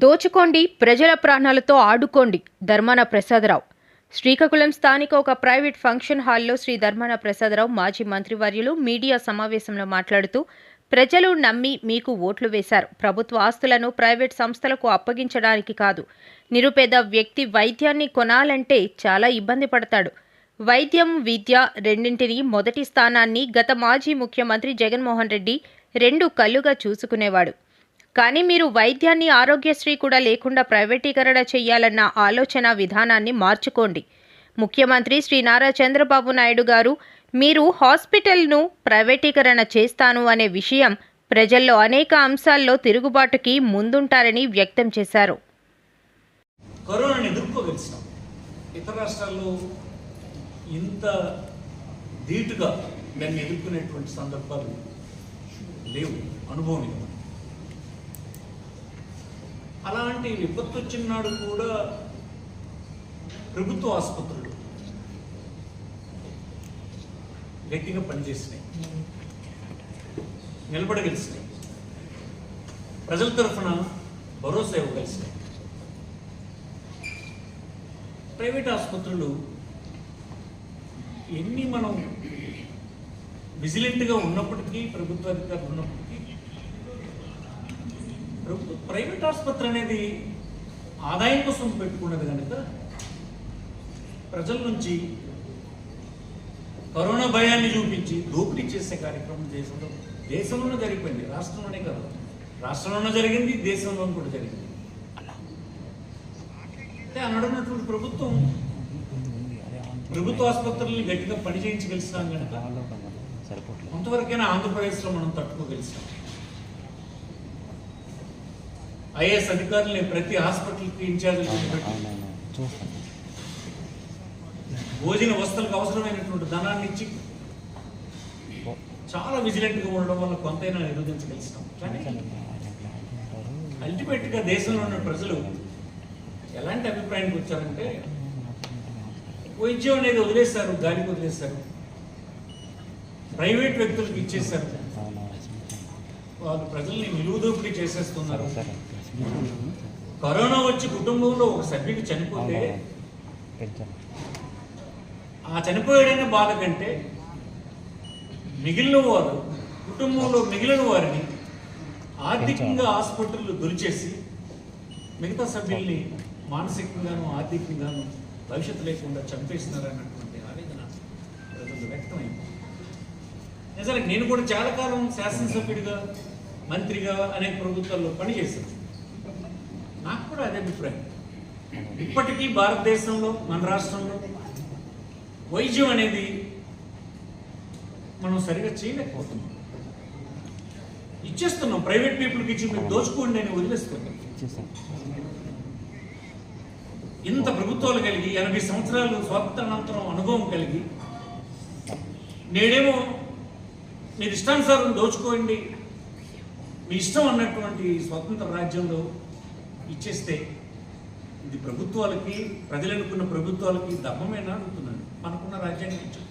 దోచుకోండి ప్రజల ప్రాణాలతో ఆడుకోండి ధర్మాన ప్రసాదరావు శ్రీకాకుళం స్థానిక ఒక ప్రైవేట్ ఫంక్షన్ హాల్లో శ్రీ ధర్మాన ప్రసాదరావు మాజీ మంత్రివర్యులు మీడియా సమావేశంలో మాట్లాడుతూ ప్రజలు నమ్మి మీకు ఓట్లు వేశారు. ప్రభుత్వ ఆస్తులను ప్రైవేట్ సంస్థలకు అప్పగించడానికి కాదు. నిరుపేద వ్యక్తి వైద్యాన్ని కొనాలంటే చాలా ఇబ్బంది పడతాడు. వైద్యం విద్య రెండింటినీ మొదటి స్థానాన్ని గత మాజీ ముఖ్యమంత్రి జగన్మోహన్ రెడ్డి రెండు కళ్ళుగా చూసుకునేవాడు. కానీ మీరు వైద్యాన్ని ఆరోగ్యశ్రీ కూడా లేకుండా ప్రైవేటీకరణ చేయాలన్న ఆలోచన విధానాన్ని మార్చుకోండి. ముఖ్యమంత్రి శ్రీ నారా చంద్రబాబు నాయుడు గారు మీరు హాస్పిటల్ను ప్రైవేటీకరణ చేస్తాను అనే విషయం ప్రజల్లో అనేక అంశాల్లో తిరుగుబాటుకి ముందుంటారని వ్యక్తం చేశారు. కరోనాను ఎదుర్కోగలిసినాం. ఇతర రాష్ట్రాల్లో ఇంత ధీటుగా మేము ఎదుర్కొనేటువంటి సందర్భాలు లేవు అనుభవం అలాంటి విపత్తు వచ్చినాడు కూడా ప్రభుత్వ ఆసుపత్రులు గట్టిగా పనిచేసినాయి. నిలబడగలిసినాయి. ప్రజల తరఫున భరోసా ఇవ్వగలిసినాయి. ప్రైవేట్ ఆసుపత్రులు ఎన్ని మనం విజిలెంట్గా ఉన్నప్పటికీ ప్రభుత్వ అధికారులు ఉన్నప్పటికీ ప్రైవేట్ ఆసుపత్రి అనేది ఆదాయం కోసం పెట్టుకున్నది కనుక ప్రజల నుంచి కరోనా భయాన్ని చూపించి దోపిడీ చేసే కార్యక్రమం దేశంలో దేశంలోనే జరిగిపోయింది రాష్ట్రంలోనే కాదు. రాష్ట్రంలోనే జరిగింది దేశంలోనూ కూడా జరిగింది. అంటే ఆనాడు ఉన్నటువంటి ప్రభుత్వం ప్రభుత్వ ఆసుపత్రుల్ని గట్టిగా పని చేయించగలిసినాం కనుక కొంతవరకైనా ఆంధ్రప్రదేశ్లో మనం తట్టుకోగలిసాం ఐఏఎస్ అధికారుల్ని ప్రతి హాస్పిటల్కి ఇన్ఛార్జ్ పెట్టి. అవునవును చూస్తాను. భోజన వస్తువులకు అవసరమైనటువంటి ధనాన్ని ఇచ్చి చాలా విజిలెంట్గా ఉండడం వల్ల కొంతైనా నిరోధించగలిసినాం కానీ అల్టిమేట్గా దేశంలో ఉన్న ప్రజలు ఎలాంటి అభిప్రాయానికి వచ్చారంటే వైద్యం అనేది వదిలేశారు గాలికి వదిలేశారు. ప్రైవేట్ వ్యక్తులకు ఇచ్చేశారు. వాళ్ళు ప్రజల్ని నిలువుదోపిడీ చేసేస్తున్నారు. సరే. కరోనా వచ్చి కుటుంబంలో ఒక సభ్యుడు చనిపోతే ఆ చనిపోయాడనే బాధ కంటే మిగిలిన వారు కుటుంబంలో మిగిలిన వారిని ఆర్థికంగా హాస్పిటల్లో దొరిచేసి మిగతా సభ్యుల్ని మానసికంగాను ఆర్థికంగాను భవిష్యత్తు లేకుండా చంపేస్తున్నారన్నటువంటి ఆవేదన ప్రజలు వ్యక్తమైంది. నిజానికి నేను కూడా చాలా కాలం శాసనసభ్యుడిగా మంత్రిగా అనేక ప్రభుత్వాల్లో పనిచేశాను. నాకు కూడా అదే అభిప్రాయం. ఇప్పటికీ భారతదేశంలో మన రాష్ట్రంలో వైద్యం అనేది మనం సరిగా చేయలేకపోతున్నాం. ఇచ్చేస్తున్నాం. ప్రైవేట్ పీపుల్కి ఇచ్చి మీరు దోచుకోండి అని వదిలేస్తున్నాం. ఇంత ప్రభుత్వాలు కలిగి ఎనభై సంవత్సరాలు స్వాతంత్రానంతరం అనుభవం కలిగి నేడేమో మీరు ఇష్టానుసారం దోచుకోండి మీ ఇష్టం అన్నటువంటి స్వతంత్ర రాజ్యంలో ఇచ్చేస్తే ఇది ప్రభుత్వాలకి ప్రజలనుకున్న ప్రభుత్వాలకి దమ్మమేనా అడుగుతున్నాను మనకున్న రాజ్యాంగం ఇచ్చాం.